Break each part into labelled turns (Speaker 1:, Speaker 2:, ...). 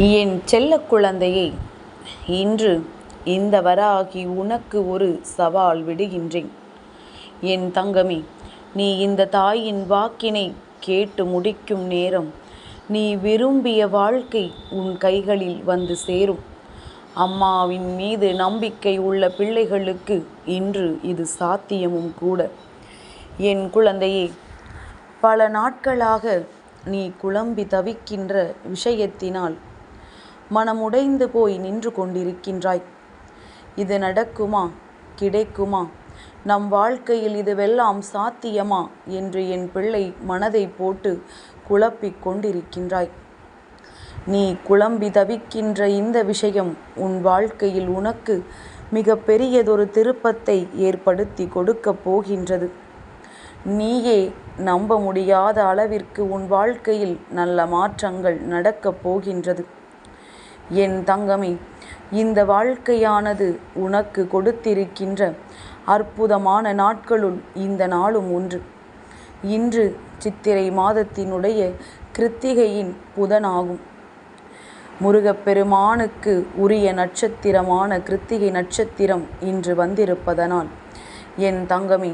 Speaker 1: என் செல்ல குழந்தையே இன்று இந்த வராகி உனக்கு ஒரு சவால் விடுகின்றேன். என் தங்கமே நீ இந்த தாயின் வாக்கினை கேட்டு முடிக்கும் நேரம் நீ விரும்பிய வாழ்க்கை உன் கைகளில் வந்து சேரும். அம்மாவின் மீது நம்பிக்கை உள்ள பிள்ளைகளுக்கு இன்று இது சாத்தியமும் கூட. என் குழந்தையே பல நாட்களாக நீ குழம்பி தவிக்கின்ற விஷயத்தினால் மனமுடைந்து போய் நின்று கொண்டிருக்கின்றாய். இது நடக்குமா? கிடைக்குமா? நம் வாழ்க்கையில் இதுவெல்லாம் சாத்தியமா? என்று என் பிள்ளை மனதை போட்டு குழப்பிக் கொண்டிருக்கின்றாய். நீ குழம்பி தவிக்கின்ற இந்த விஷயம் உன் வாழ்க்கையில் உனக்கு மிக பெரியதொரு திருப்பத்தை ஏற்படுத்தி கொடுக்கப் போகின்றது. நீயே நம்ப முடியாத அளவிற்கு உன் வாழ்க்கையில் நல்ல மாற்றங்கள் நடக்கப் போகின்றது. என் தங்கமே இந்த வாழ்க்கையானது உனக்கு கொடுத்திருக்கின்ற அற்புதமான நாட்களுள் இந்த நாளும் ஒன்று. இன்று சித்திரை மாதத்தினுடைய கிருத்திகையின் புதனாகும். முருகப்பெருமானுக்கு உரிய நட்சத்திரமான கிருத்திகை நட்சத்திரம் இன்று வந்திருப்பதனால் என் தங்கமே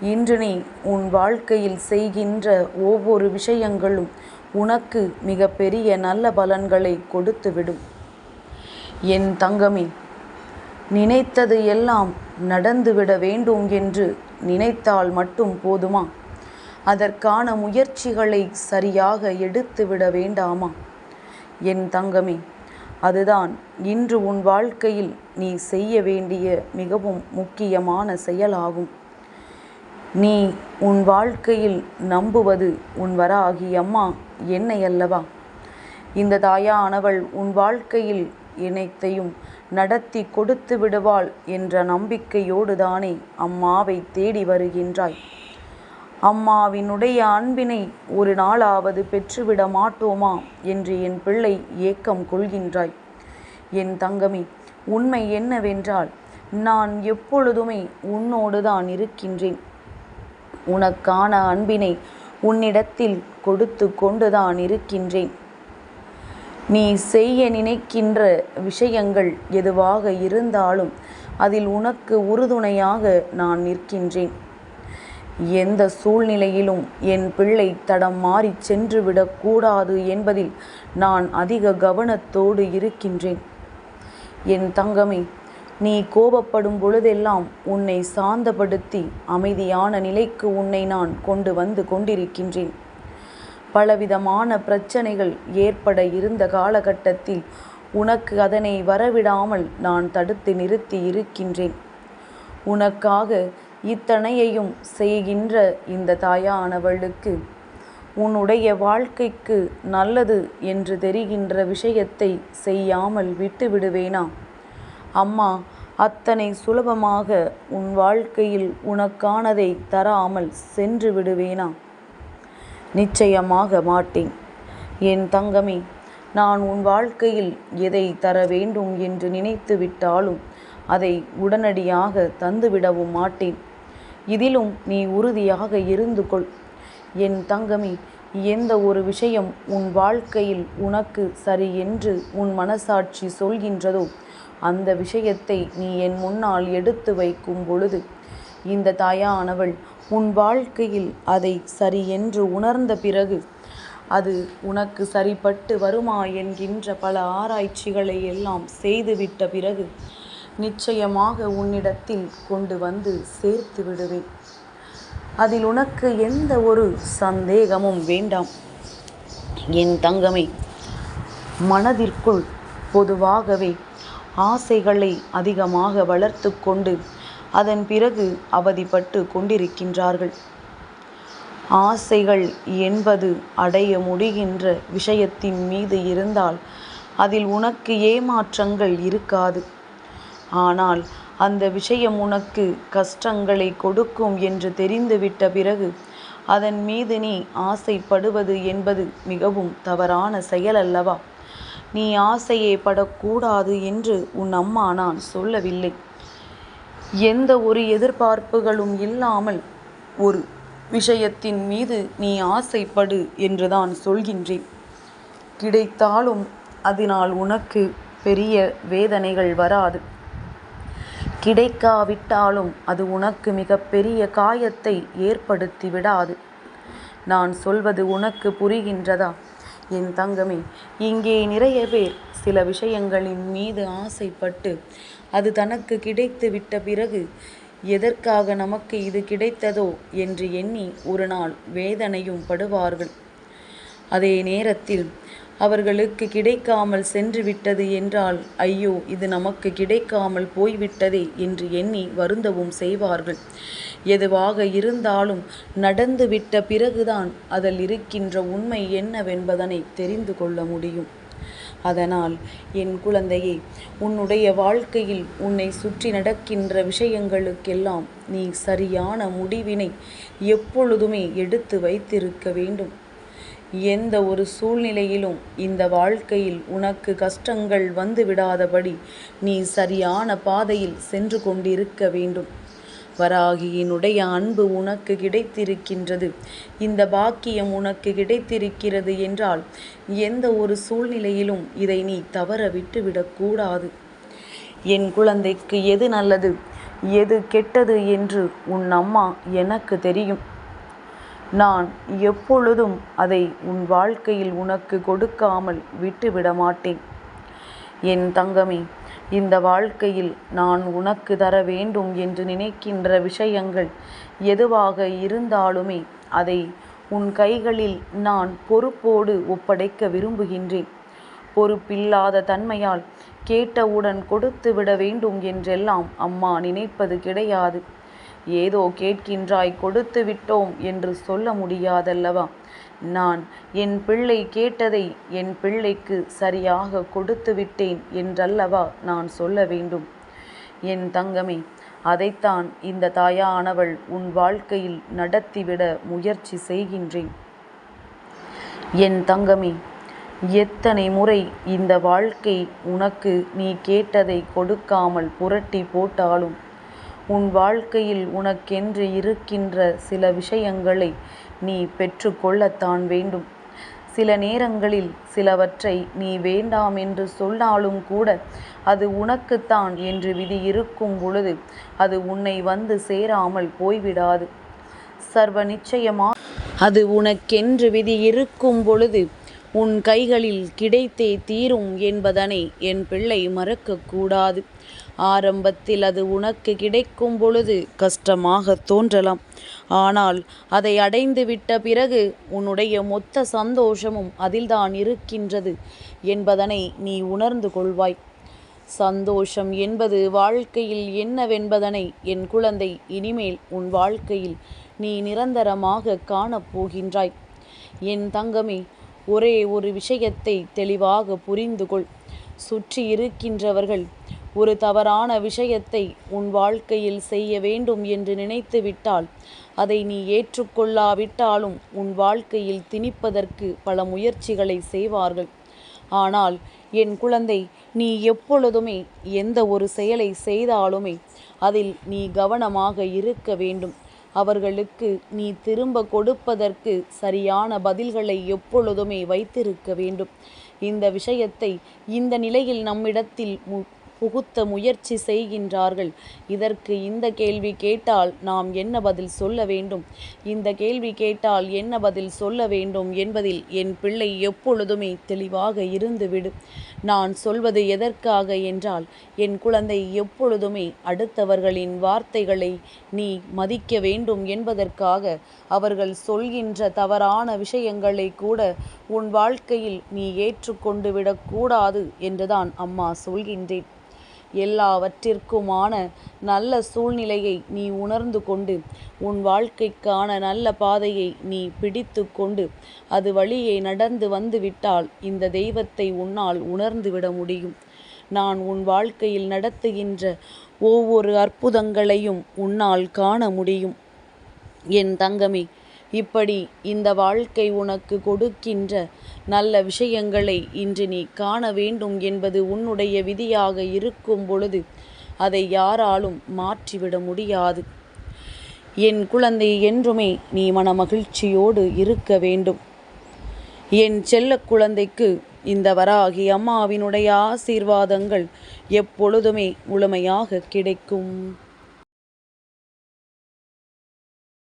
Speaker 1: இன்று நீ உன் வாழ்க்கையில் செய்கின்ற ஒவ்வொரு விஷயங்களும் உனக்கு மிகப்பெரிய நல்ல பலன்களை கொடுத்துவிடும். என் தங்கமே நினைத்தது எல்லாம் நடந்துவிட வேண்டும் என்று நினைத்தால் மட்டும் போதுமா? அதற்கான முயற்சிகளை சரியாக எடுத்துவிட வேண்டாமா? என் தங்கமே அதுதான் இன்று உன் வாழ்க்கையில் நீ செய்ய வேண்டிய மிகவும் முக்கியமான செயலாகும். நீ உன் வாழ்க்கையில் நம்புவது உன் வராகி அம்மா என்னை அல்லவா? இந்த தாயானவள் உன் வாழ்க்கையில் இணைத்தையும் நடத்தி கொடுத்து விடுவாள் என்ற நம்பிக்கையோடு தானே அம்மாவை தேடி வருகின்றாய். அம்மாவினுடைய அன்பினை ஒரு நாளாவது பெற்றுவிட மாட்டோமா என்று என் பிள்ளை ஏக்கம் கொள்கின்றாய். என் தங்கமே உண்மை என்னவென்றால் நான் எப்பொழுதுமே உன்னோடு தான் இருக்கின்றேன். உனக்கான அன்பினை உன்னிடத்தில் கொடுத்து கொண்டுதான் இருக்கின்றேன். நீ செய்ய நினைக்கின்ற விஷயங்கள் எதுவாக இருந்தாலும் அதில் உனக்கு உறுதுணையாக நான் நிற்கின்றேன். எந்த சூழ்நிலையிலும் என் பிள்ளை தடம் மாறி சென்று விடக்கூடாது என்பதில் நான் அதிக கவனத்தோடு இருக்கின்றேன். என் தங்கமே நீ கோபப்படும் பொழுதெல்லாம் உன்னை சாந்தப்படுத்தி அமைதியான நிலைக்கு உன்னை நான் கொண்டு வந்து கொண்டிருக்கின்றேன். பலவிதமான பிரச்சனைகள் ஏற்பட இருந்த காலகட்டத்தில் உனக்கு அதனை வரவிடாமல் நான் தடுத்து நிறுத்தி இருக்கின்றேன். உனக்காக இத்தனையையும் செய்கின்ற இந்த தாயானவளுக்கு உன்னுடைய வாழ்க்கைக்கு நல்லது என்று தெரிகின்ற விஷயத்தை செய்யாமல் விட்டு விடுவேனா? அம்மா அத்தனை சுலபமாக உன் வாழ்க்கையில் உனக்கானதை தராமல் சென்று விடுவேனா? நிச்சயமாக மாட்டேன். என் தங்கமே நான் உன் வாழ்க்கையில் எதை தர வேண்டும் என்று நினைத்து விட்டாலும் அதை உடனடியாக தந்துவிடவும் மாட்டேன். இதிலும் நீ உறுதியாக இருந்து கொள். என் தங்கமே எந்த ஒரு விஷயம் உன் வாழ்க்கையில் உனக்கு சரி என்று உன் மனசாட்சி சொல்கின்றதோ அந்த விஷயத்தை நீ என் முன்னால் எடுத்து வைக்கும் பொழுது இந்த தாயானவள் உன் வாழ்க்கையில் அதை சரி என்று உணர்ந்த பிறகு அது உனக்கு சரிப்பட்டு வருமா என்கின்ற பல ஆராய்ச்சிகளை எல்லாம் செய்துவிட்ட பிறகு நிச்சயமாக உன்னிடத்தில் கொண்டு வந்து சேர்த்து விடுவேன். அதில் உனக்கு எந்த ஒரு சந்தேகமும் வேண்டாம். என் தங்கமே மனதிற்குள் பொதுவாகவே ஆசைகளை அதிகமாக வளர்த்து கொண்டு அதன் பிறகு அவதிப்பட்டு கொண்டிருக்கின்றார்கள். ஆசைகள் என்பது அடைய முடிகின்ற விஷயத்தின் மீது இருந்தால் அதில் உனக்கு ஏமாற்றங்கள் இருக்காது. ஆனால் அந்த விஷயம் உனக்கு கஷ்டங்களை கொடுக்கும் என்று தெரிந்துவிட்ட பிறகு அதன் மீது நீ ஆசைப்படுவது என்பது மிகவும் தவறான செயல் அல்லவா நீ ஆசையே படக்கூடாது என்று உன் அம்மா நான் சொல்லவில்லை. எந்த ஒரு எதிர்பார்ப்புகளும் இல்லாமல் ஒரு விஷயத்தின் மீது நீ ஆசைப்படு என்றுதான் சொல்கின்றேன். கிடைத்தாலும் அதனால் உனக்கு பெரிய வேதனைகள் வராது. கிடைக்காவிட்டாலும் அது உனக்கு மிகப்பெரிய காயத்தை ஏற்படுத்தி விடாது. நான் சொல்வது உனக்கு புரிகின்றதா? என் தங்கமே இங்கே நிறைய பேர் சில விஷயங்களின் மீது ஆசைப்பட்டு அது தனக்கு கிடைத்து விட்ட பிறகு எதற்காக நமக்கு இது கிடைத்ததோ என்று எண்ணி ஒரு நாள் வேதனையும் படுவார்கள். அதே நேரத்தில் அவர்களுக்கு கிடைக்காமல் சென்று விட்டது என்றால் ஐயோ இது நமக்கு கிடைக்காமல் போய்விட்டதே என்று எண்ணி வருந்தவும் செய்வார்கள். எதுவாக இருந்தாலும் நடந்துவிட்ட பிறகுதான் அதில் இருக்கின்ற உண்மை என்னவென்பதனை தெரிந்து கொள்ள முடியும். அதனால் என் குழந்தையே உன்னுடைய வாழ்க்கையில் உன்னை சுற்றி நடக்கின்ற விஷயங்களுக்கெல்லாம் நீ சரியான முடிவினை எப்பொழுதுமே எடுத்து வைத்திருக்க வேண்டும். எந்த ஒரு சூழ்நிலையிலும் இந்த வாழ்க்கையில் உனக்கு கஷ்டங்கள் வந்து விடாதபடி நீ சரியான பாதையில் சென்று கொண்டிருக்க வேண்டும். வராகியினுடைய அன்பு உனக்கு கிடைத்திருக்கின்றது. இந்த பாக்கியம் உனக்கு கிடைத்திருக்கிறது என்றால் எந்த ஒரு சூழ்நிலையிலும் இதை நீ தவற விட்டுவிடக்கூடாது என் குழந்தைக்கு எது நல்லது? எது கெட்டது என்று உன் அம்மா எனக்கு தெரியும். நான் எப்பொழுதும் அதை உன் வாழ்க்கையில் உனக்கு கொடுக்காமல் விட்டுவிட மாட்டேன். என் தங்கமே இந்த வாழ்க்கையில் நான் உனக்கு தர வேண்டும் என்று நினைக்கின்ற விஷயங்கள் எதுவாக இருந்தாலுமே அதை உன் கைகளில் நான் பொறுப்போடு ஒப்படைக்க விரும்புகின்றேன். பொறுப்பில்லாத தன்மையால் கேட்டவுடன் கொடுத்து விட வேண்டும் என்றெல்லாம் அம்மா நினைப்பது கிடையாது. ஏதோ கேட்கின்றாய் கொடுத்து விட்டோம் என்று சொல்ல முடியாதல்லவா? நான் என் பிள்ளை கேட்டதை என் பிள்ளைக்கு சரியாக கொடுத்து விட்டேன் என்றல்லவா நான் சொல்ல வேண்டும். என் தங்கமே அதைத்தான் இந்த தாயானவள் உன் வாழ்க்கையில் நடத்திவிட முயற்சி செய்கின்றேன். என் தங்கமே எத்தனை முறை இந்த வாழ்க்கை உனக்கு நீ கேட்டதை கொடுக்காமல் புரட்டி போட்டாலும் உன் வாழ்க்கையில் உனக்கென்று இருக்கின்ற சில விஷயங்களை நீ பெற்றுக்கொள்ளத்தான் வேண்டும். சில நேரங்களில் சிலவற்றை நீ வேண்டாம் என்று சொன்னாலும் கூட அது உனக்குத்தான் என்று விதி இருக்கும் பொழுது அது உன்னை வந்து சேராமல் போய்விடாது. சர்வ நிச்சயமா அது உனக்கென்று விதி இருக்கும் பொழுது உன் கைகளில் கிடைத்தே தீரும் என்பதனை என் பிள்ளை மறக்கக்கூடாது ஆரம்பத்தில் அது உனக்கு கிடைக்கும் பொழுது கஷ்டமாக தோன்றலாம். ஆனால் அதை அடைந்து விட்ட பிறகு உன்னுடைய மொத்த சந்தோஷமும் அதில்தான் இருக்கின்றது என்பதனை நீ உணர்ந்து கொள்வாய். சந்தோஷம் என்பது வாழ்க்கையில் என்னவென்பதனை என் குழந்தை இனிமேல் உன் வாழ்க்கையில் நீ நிரந்தரமாக காணப்போகின்றாய் என் தங்கமே ஒரே ஒரு விஷயத்தை தெளிவாக புரிந்து கொள் சுற்றி இருக்கின்றவர்கள் ஒரு தவறான விஷயத்தை உன் வாழ்க்கையில் செய்ய வேண்டும் என்று நினைத்து விட்டால் அதை நீ ஏற்றுக்கொள்ளாவிட்டாலும் உன் வாழ்க்கையில் திணிப்பதற்கு பல முயற்சிகளை செய்வார்கள். ஆனால் என் குழந்தை நீ எப்பொழுதுமே எந்த ஒரு செயலை செய்தாலுமே அதில் நீ கவனமாக இருக்க வேண்டும். அவர்களுக்கு நீ திரும்ப கொடுப்பதற்கு சரியான பதில்களை எப்பொழுதுமே வைத்திருக்க வேண்டும். இந்த விஷயத்தை இந்த நிலையில் நம்மிடத்தில் புகுத்த முயற்சி செய்கின்றார்கள். இதற்கு இந்த கேள்வி கேட்டால் நாம் என்ன பதில் சொல்ல வேண்டும்? இந்த கேள்வி கேட்டால் என்ன பதில் சொல்ல வேண்டும் என்பதில் என் பிள்ளை எப்பொழுதுமே தெளிவாக இருந்துவிடு. நான் சொல்வது எதற்காக என்றால் என் குழந்தை எப்பொழுதுமே அடுத்தவர்களின் வார்த்தைகளை நீ மதிக்க வேண்டும் என்பதற்காக அவர்கள் சொல்கின்ற தவறான விஷயங்களை கூட உன் வாழ்க்கையில் நீ ஏற்றுக்கொண்டு விடக்கூடாது என்றுதான் அம்மா சொல்கின்றேன். எல்லாவற்றிற்குமான நல்ல சூழ்நிலையை நீ உணர்ந்து கொண்டு உன் வாழ்க்கைக்கான நல்ல பாதையை நீ பிடித்து கொண்டு அது வழியை நடந்து வந்துவிட்டால் இந்த தெய்வத்தை உன்னால் உணர்ந்துவிட முடியும். நான் உன் வாழ்க்கையில் நடத்துகின்ற ஒவ்வொரு அற்புதங்களையும் உன்னால் காண முடியும். என் தங்கமே இப்படி இந்த வாழ்க்கை உனக்கு கொடுக்கின்ற நல்ல விஷயங்களை இன்று நீ காண வேண்டும் என்பது உன்னுடைய விதியாக இருக்கும் பொழுது அதை யாராலும் மாற்றிவிட முடியாது. என் குழந்தை என்றுமே நீ மன மகிழ்ச்சியோடு இருக்க வேண்டும். என் செல்ல குழந்தைக்கு இந்த வராகி அம்மாவினுடைய ஆசீர்வாதங்கள் எப்பொழுதுமே முழுமையாக கிடைக்கும்.